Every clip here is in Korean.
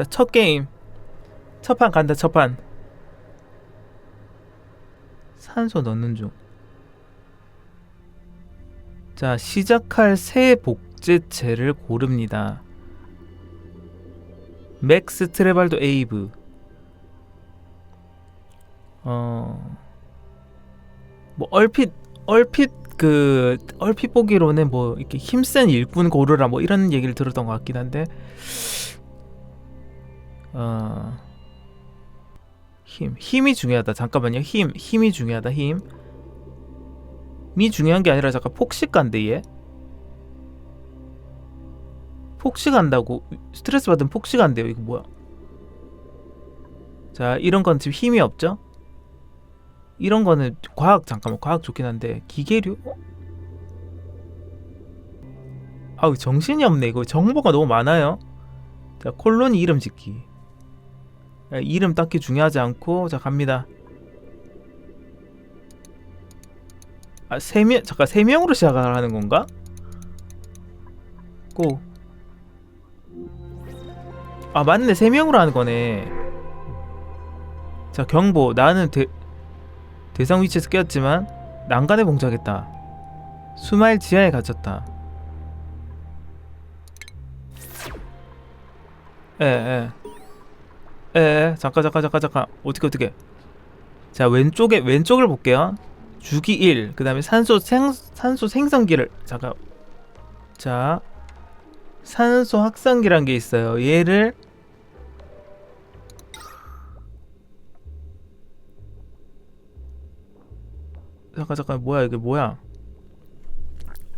고. 자, 첫 게임. 첫 판 간다, 첫 판. 산소 넣는 중. 자, 시작할 새 복제체를 고릅니다. 맥스 트레발도 에이브. 어. 뭐 얼핏 얼핏 그 얼핏 보기로는 뭐 이렇게 힘센 일꾼 고르라 뭐 이런 얘기를 들었던 것 같긴 한데 어. 힘 힘이 중요하다. 잠깐만요. 힘 힘이 중요하다. 힘. 미 중요한 게 아니라 잠깐 폭식 간대 얘. 폭식 간다고 스트레스 받으면 폭식 간대요. 이거 뭐야? 자 이런 건 지금 힘이 없죠? 이런 거는 과학 잠깐만 과학 좋긴 한데 기계류? 어? 아우 정신이 없네 이거 정보가 너무 많아요. 자 콜로니 이름 짓기. 야, 이름 딱히 중요하지 않고 자 갑니다. 아 세 명 잠깐 세 명으로 시작하는 건가? 고. 아 맞네 세 명으로 하는 거네. 자 경보 나는 대 대상 위치에서 깨었지만 난간에 봉착했다. 수마일 지하에 갇혔다. 에, 에. 에, 에, 잠깐, 잠깐, 잠깐, 잠깐. 어떻게, 어떻게. 자, 왼쪽에, 왼쪽을 볼게요. 주기 1. 그 다음에 산소 생, 산소 생성기를, 잠깐. 자, 산소 확산기란 게 있어요. 얘를 잠깐 잠깐 뭐야 이게 뭐야?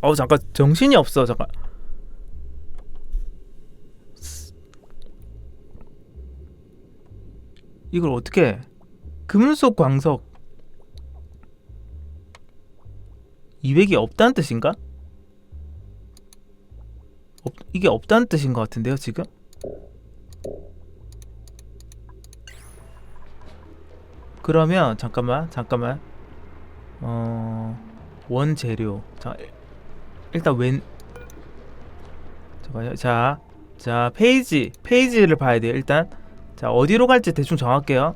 어우 잠깐 정신이 없어 잠깐. 이걸 어떻게? 해? 금속 광석 200이 없다는 뜻인가? 없, 이게 없다는 뜻인 것 같은데요 지금? 그러면 잠깐만 잠깐만 어 원재료 자 일- 일단 왼 잠깐요 자, 자 페이지 페이지를 봐야 돼요 일단 자 어디로 갈지 대충 정할게요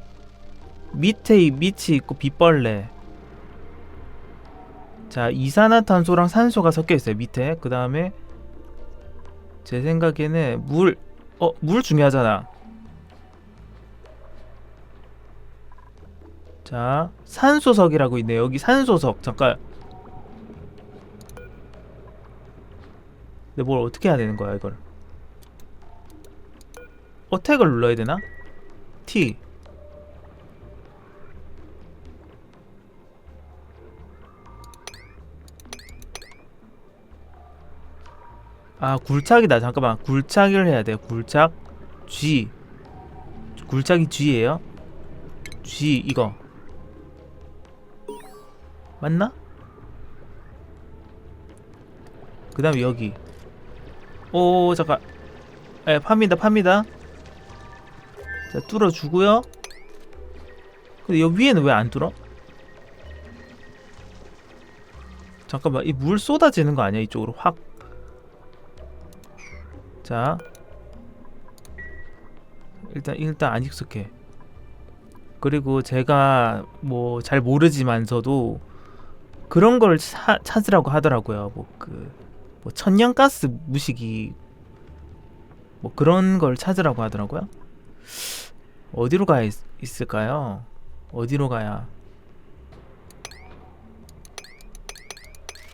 밑에 이 밑이 있고 빛벌레 자 이산화탄소랑 산소가 섞여 있어요 밑에 그 다음에 제 생각에는 물 어 물 중요하잖아 자, 산소석이라고 있네요. 여기 산소석. 잠깐. 근데 뭘 어떻게 해야 되는 거야, 이걸? 어택을 눌러야 되나? T. 아, 굴착이다. 잠깐만. 굴착을 해야 돼요. 굴착. G. 굴착이 G예요. G 이거. 맞나? 그 다음에 여기 오 잠깐 에 팝니다 팝니다 자 뚫어주고요 근데 여기 위에는 왜 안 뚫어? 잠깐만 이 물 쏟아지는 거 아니야 이쪽으로 확 자 일단 일단 안 익숙해 그리고 제가 뭐 잘 모르지만서도 그런 걸 차, 찾으라고 하더라고요. 뭐그뭐 천연가스 무시기 뭐 그런 걸 찾으라고 하더라고요. 어디로 가야 있, 있을까요? 어디로 가야?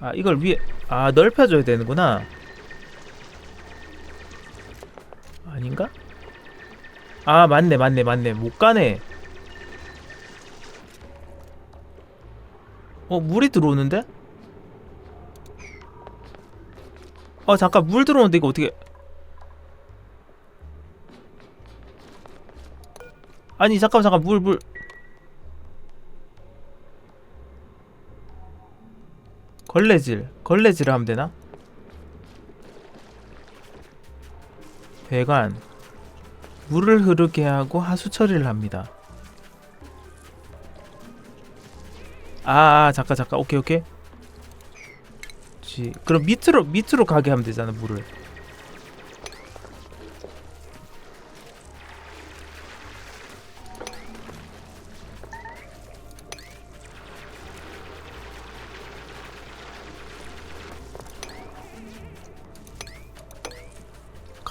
아 이걸 위에 아 넓혀줘야 되는구나. 아닌가? 아 맞네 맞네 맞네 못 가네. 어 물이 들어오는데? 어 잠깐 물 들어오는데 이거 어떻게 아니 잠깐 잠깐 물 물. 걸레질. 걸레질을 하면 되나? 배관. 물을 흐르게 하고 하수 처리를 합니다. 아, 아 잠깐 잠깐. 오케이 오케이. 지 그럼 밑으로 밑으로 가게 하면 되잖아 물을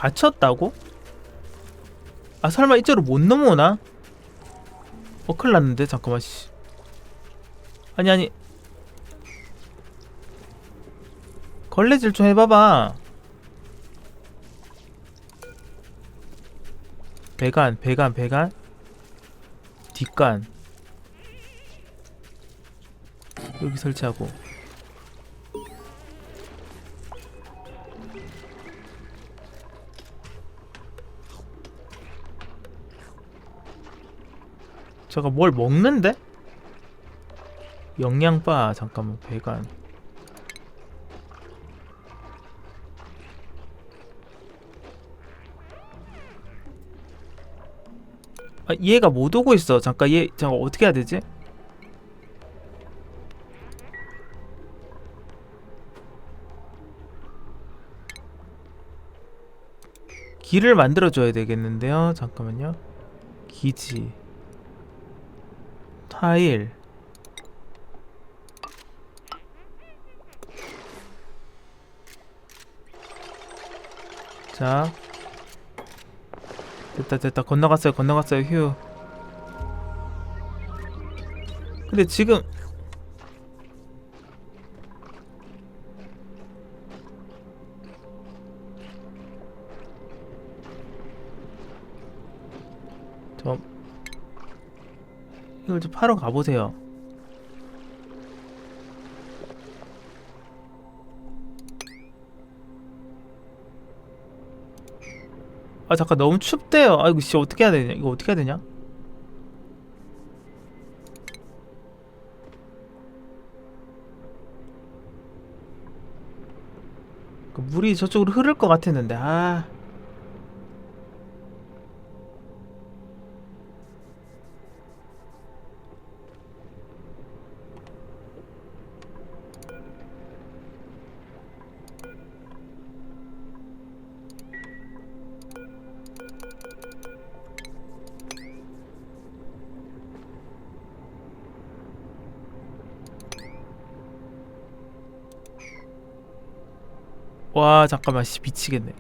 갇혔다고? 아 설마 이쪽으로 못 넘어오나? 어 큰일 났는데? 잠깐만 씨. 아니 아니. 걸레질 좀 해봐봐. 배관 배관 배관. 뒷관. 여기 설치하고 저가 뭘 먹는데? 영양바 잠깐만 배관. 아 얘가 못 오고 있어. 잠깐 얘 잠깐 어떻게 해야 되지? 길을 만들어 줘야 되겠는데요. 잠깐만요. 기지 타일. 자. 됐다 됐다. 건너갔어요 건너갔어요 휴. 근데 지금 파러 가보세요. 아 잠깐 너무 춥대요. 아이고 씨 어떻게 해야 되냐? 이거 어떻게 해야 되냐? 그 물이 저쪽으로 흐를 것 같았는데 아 와 잠깐만 씨 미치겠네.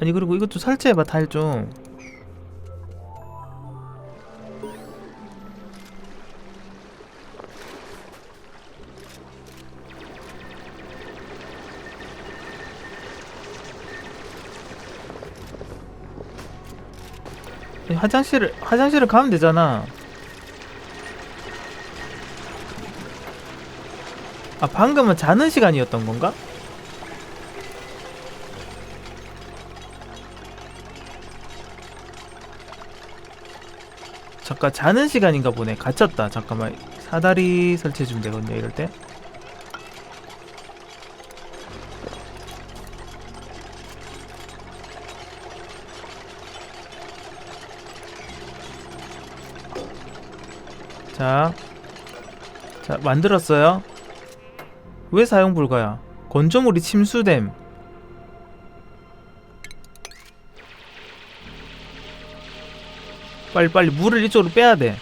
아니 그리고 이것 좀 설치해봐 타일 좀 화장실을 화장실을 가면 되잖아. 아 방금은 자는 시간이었던 건가? 잠깐 자는 시간인가 보네. 갇혔다. 잠깐만. 사다리 설치해주면 되거든요 이럴 때. 자, 자 만들었어요. 왜 사용 불가야? 건조물이 침수됨 빨리 빨리 물을 이쪽으로 빼야 돼.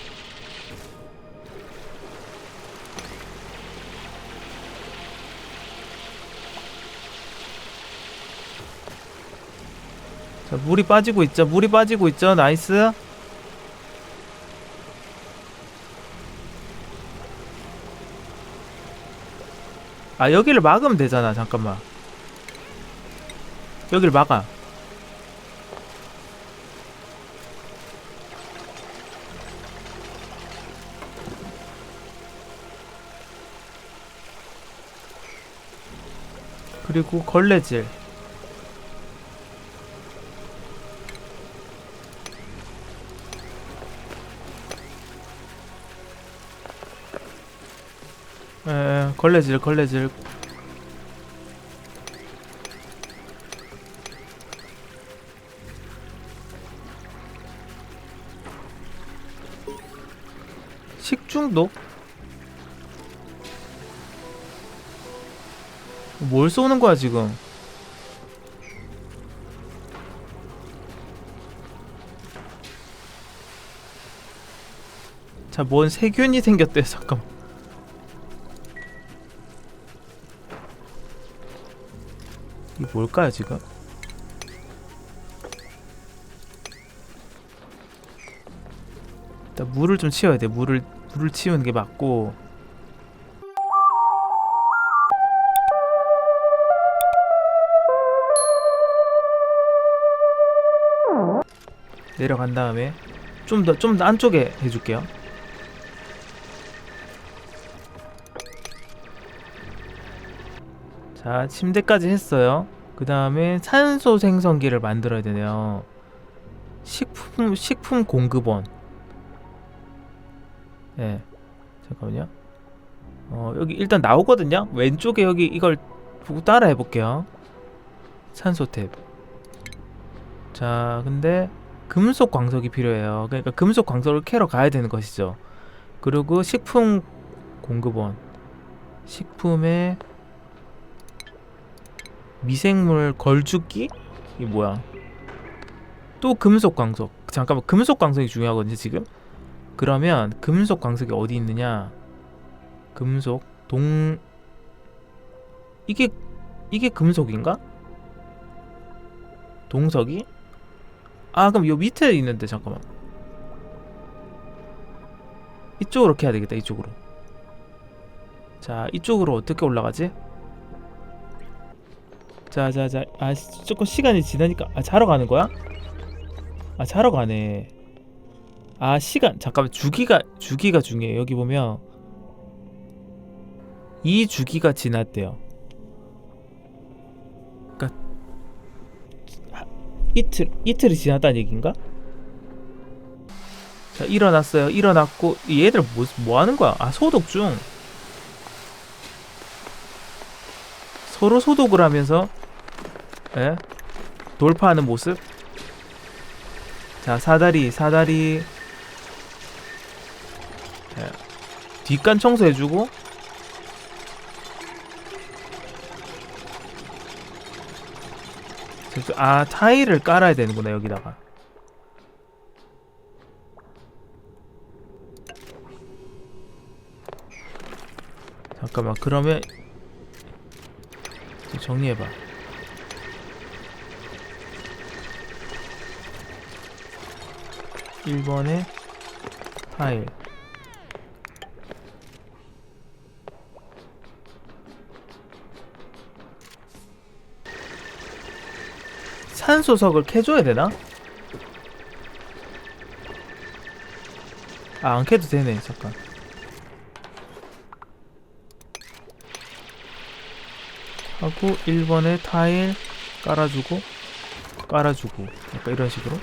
자, 물이 빠지고 있죠. 물이 빠지고 있죠. 나이스. 아, 여기를 막으면 되잖아. 잠깐만. 여기를 막아. 그리고 걸레질 에 걸레질 걸레질 식중독? 뭘 쏘는 거야 지금 자, 뭔 세균이 생겼대. 잠깐만. 이 뭘까요, 지금? 일단 물을 좀 치워야 돼. 물을 물을 치우는 게 맞고 내려간 다음에 좀 더 좀 더 안쪽에 해줄게요. 자, 침대까지 했어요. 그 다음에 산소 생성기를 만들어야 되네요. 식품 식품 공급원. 예. 잠깐만요. 어, 여기 일단 나오거든요. 왼쪽에 여기 이걸 보고 따라 해볼게요. 산소 탭. 자, 근데 금속 광석이 필요해요. 그러니까 금속 광석을 캐러 가야 되는 것이죠. 그리고 식품 공급원. 식품에 미생물 걸쭉기? 이게 뭐야? 또 금속 광석. 잠깐만, 금속 광석이 중요하거든요, 지금. 그러면 금속 광석이 어디 있느냐? 금속 동 이게 이게 금속인가? 동석이? 아 그럼 요 밑에 있는데 잠깐만. 이쪽으로 캐야 되겠다 이쪽으로. 자 이쪽으로 어떻게 올라가지? 자자자. 아 시- 조금 시간이 지나니까. 아 자러 가는 거야? 아 자러 가네. 아 시간. 잠깐만 주기가 주기가 중요해. 여기 보면 이 주기가 지났대요 이틀 이틀이 지났다는 얘기인가? 자 일어났어요. 일어났고 얘들 뭐, 뭐 하는 거야? 아 소독 중. 서로 소독을 하면서 예? 돌파하는 모습. 자 사다리 사다리. 자, 뒷간 청소해주고 아 타일을 깔아야 되는구나 여기다가. 잠깐만 그러면 좀 정리해봐. 1번에 타일 산소석을 캐줘야 되나? 아, 안 캐도 되네. 잠깐. 하고 1번에 타일 깔아주고 깔아주고 약간 이런 식으로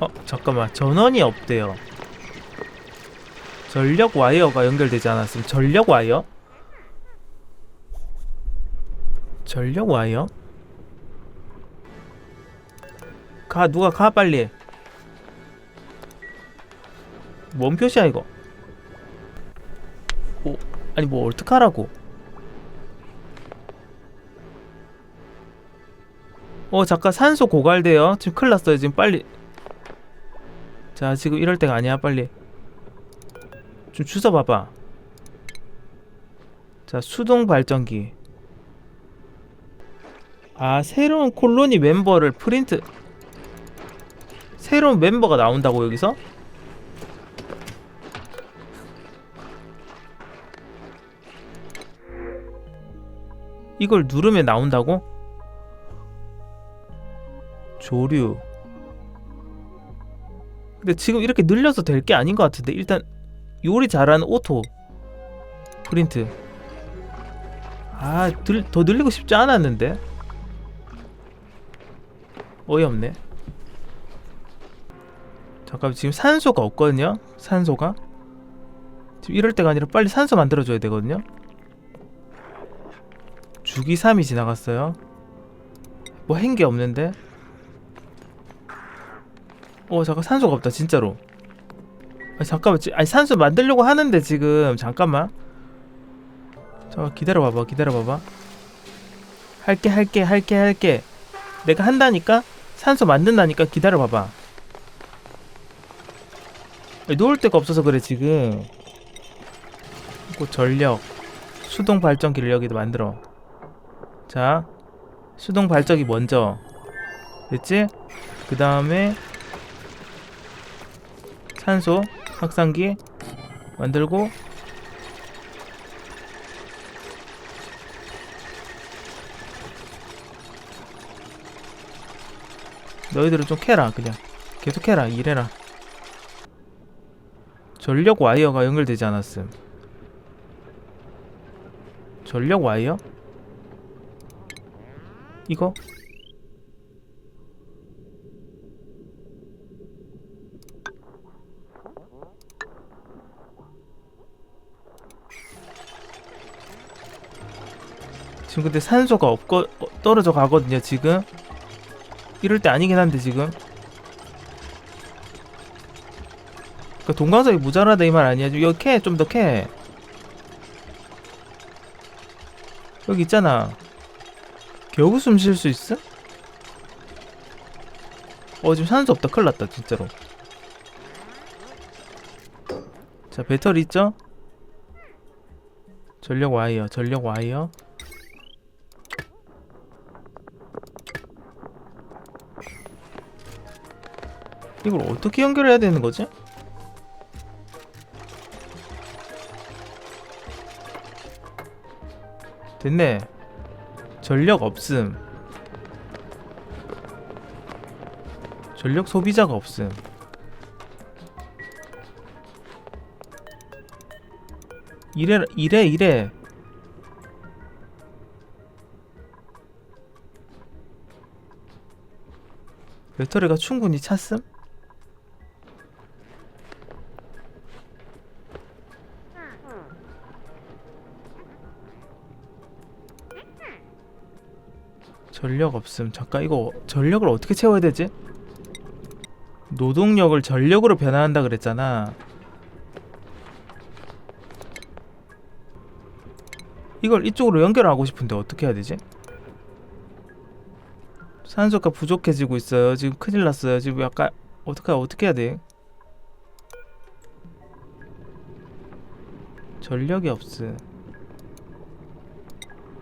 어 잠깐만 전원이 없대요 전력 와이어가 연결되지 않았으면 전력 와이어? 전력 와이어? 가 누가 가 빨리. 뭔 표시야 이거? 오 아니 뭐 어떡하라고? 어 잠깐 산소 고갈돼요. 지금 큰일 났어요. 지금 빨리. 자 지금 이럴 때가 아니야 빨리 좀 주워 봐봐. 자 수동 발전기. 아 새로운 콜로니 멤버를 프린트. 새로운 멤버가 나온다고 여기서? 이걸 누르면 나온다고? 조류. 근데 지금 이렇게 늘려서 될 게 아닌 것 같은데 일단 요리 잘하는 오토. 프린트. 아더 늘리고 싶지 않았는데? 어이없네. 잠깐 지금 산소가 없거든요? 산소가? 지금 이럴 때가 아니라 빨리 산소 만들어줘야 되거든요? 주기 3이 지나갔어요. 뭐 한 게 없는데? 어 잠깐 산소가 없다 진짜로 아니 잠깐만 지- 아니 산소 만들려고 하는데 지금 잠깐만. 잠깐 기다려봐봐 기다려봐봐. 할게 할게 할게 할게. 내가 한다니까? 산소 만든다니까? 기다려봐봐. 놓을 데가 없어서 그래 지금. 그 전력 수동 발전기를 여기다 만들어. 자, 수동 발전기 먼저. 됐지? 그 다음에 산소 확산기 만들고 너희들은 좀 캐라 그냥 계속 캐라 일해라 전력 와이어가 연결되지 않았음 전력 와이어? 이거? 지금 근데 산소가 없고 어, 떨어져 가거든요 지금. 이럴 때 아니긴 한데 지금. 그 동광석이 모자라다 이 말 아니야? 여기 캐 좀 더 캐. 여기 있잖아. 겨우 숨 쉴 수 있어? 어 지금 산소 없다. 큰일 났다 진짜로. 자 배터리 있죠? 전력 와이어 전력 와이어 이걸 어떻게 연결해야 되는 거지? 됐네. 전력 없음. 전력 소비자가 없음. 이래 이래 이래. 배터리가 충분히 찼음? 전력 없음. 잠깐 이거 전력을 어떻게 채워야 되지? 노동력을 전력으로 변화한다 그랬잖아. 이걸 이쪽으로 연결하고 싶은데 어떻게 해야 되지? 산소가 부족해지고 있어요. 지금 큰일 났어요. 지금 약간 어떻게 어떻게 해야 돼? 전력이 없음.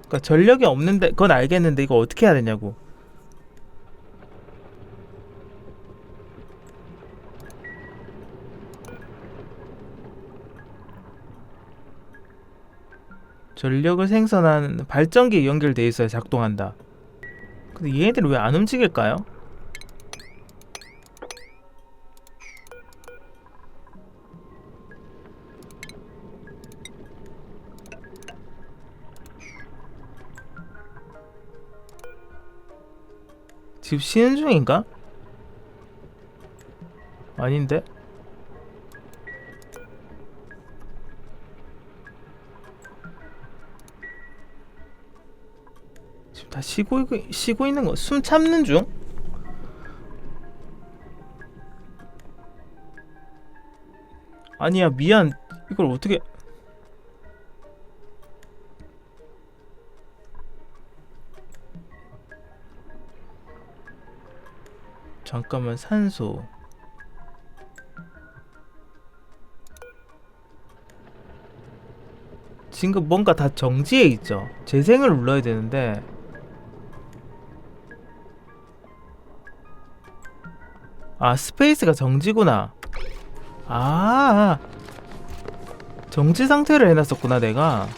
그러니까 전력이 없는데 그건 알겠는데 이거 어떻게 해야 되냐고. 전력을 생산하는 발전기에 연결돼 있어야 작동한다. 근데 얘네들이 왜안 움직일까요? 지금 쉬는 중인가? 아닌데? 지금 다 쉬고 있- 쉬고 있는 거, 숨 참는 중? 아니야 미안 이걸 어떻게 잠깐만 산소. 지금 뭔가 다 정지해 있죠. 재생을 눌러야 되는데. 아 스페이스가 정지구나. 아 정지 상태를 해놨었구나 내가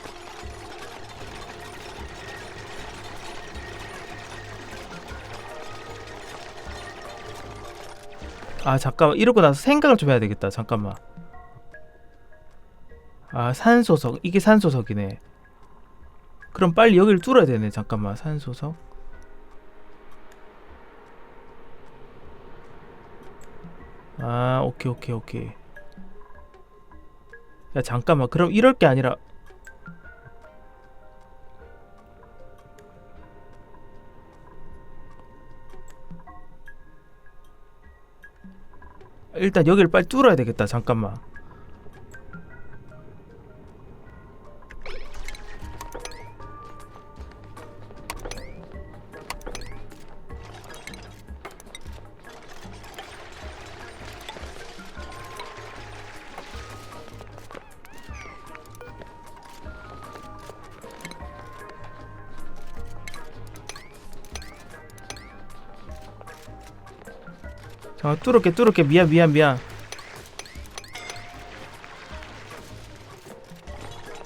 아 잠깐만. 이러고 나서 생각을 좀 해야 되겠다. 잠깐만. 아 산소석. 이게 산소석이네. 그럼 빨리 여기를 뚫어야 되네. 잠깐만. 산소석. 아 오케이 오케이 오케이. 야 잠깐만. 그럼 이럴 게 아니라 일단 여기를 빨리 뚫어야 되겠다 잠깐만 어 뚫을게 뚫을게. 미안 미안 미안.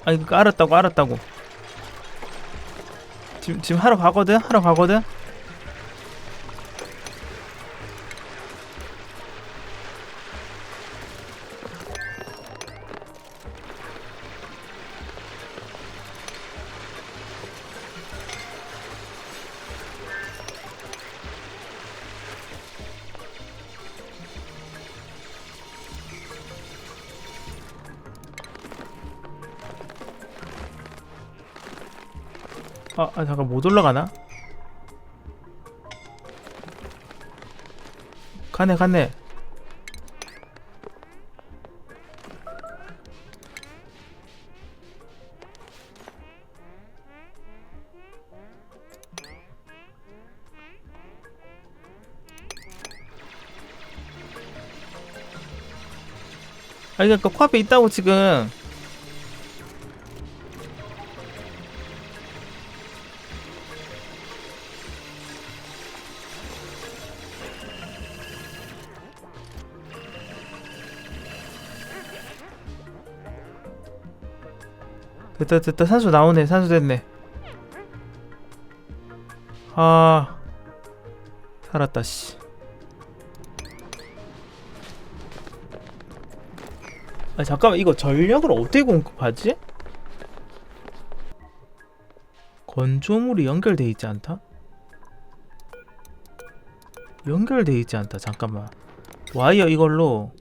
아 이거 알았다고 알았다고. 지금 지금 하러 가거든? 하러 가거든 아, 아 잠깐 못 올라가나? 가네 가네 아니 그니까 코앞에 있다고 지금 됐다 됐다 산소 나오네 산소 됐네 아 살았다 씨 아, 잠깐만 이거 전력을 어떻게 공급하지? 건조물이 연결돼 있지 않다? 연결돼 있지 않다 잠깐만 와이어 이걸로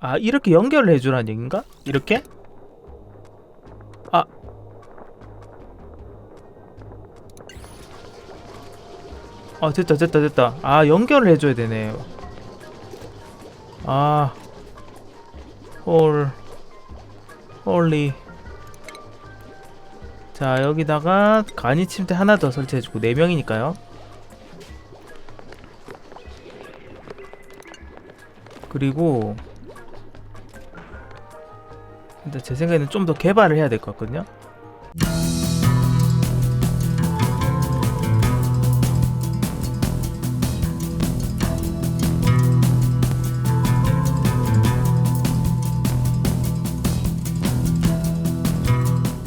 아 이렇게 연결을 해주라는 얘긴가? 이렇게? 아 아, 됐다, 됐다, 됐다. 아, 연결을 해줘야 되네. 아, 홀, 홀리. 자, 여기다가 간이 침대 하나 더 설치해주고, 4명이니까요. 그리고, 근데 제 생각에는 좀 더 개발을 해야 될 것 같거든요.